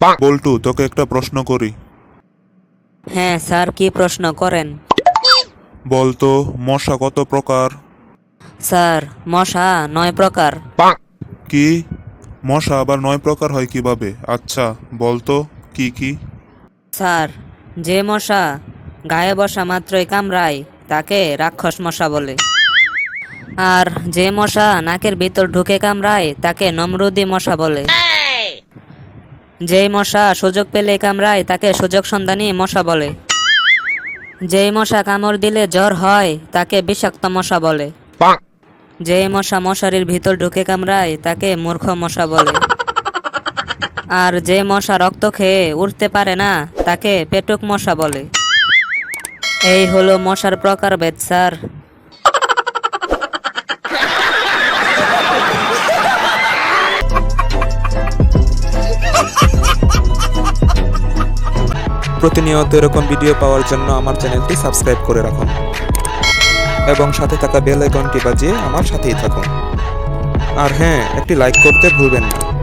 বল্টু তোকে একটা প্রশ্ন করি। হ্যাঁ স্যার কি প্রশ্ন করেন? বলতো মশা কত প্রকার? স্যার মশা নয় প্রকার। কি? মশা আবার নয় প্রকার হয় কীভাবে? আচ্ছা বলতো কি কি? স্যার যে মশা গায়ে বসা মাত্রই কামড়ায় তাকে রাক্ষস মশা বলে। আর যে মশা নাকের ভিতর ঢুকে কামড়ায় তাকে নমরুদি মশা বলে। যেই মশা সুযোগ পেলে কামড়ায় তাকে সুযোগ সন্ধানী মশা বলে। যেই মশা কামড় দিলে জ্বর হয় তাকে বিষাক্ত মশা বলে। যেই মশা মশারির ভিতর ঢুকে কামড়ায় তাকে মূর্খ মশা বলে। আর যে মশা রক্ত খেয়ে উঠতে পারে না তাকে পেটুক মশা বলে। এই হলো মশার প্রকারভেদ স্যার। প্রতিনিয়ত এরকম ভিডিও পাওয়ার জন্য আমার চ্যানেলটি সাবস্ক্রাইব করে রাখুন। এবং সাথে থাকা বেল আইকনটি বাজিয়ে আমার সাথেই থাকুন। আর হ্যাঁ একটি লাইক করতে ভুলবেন না।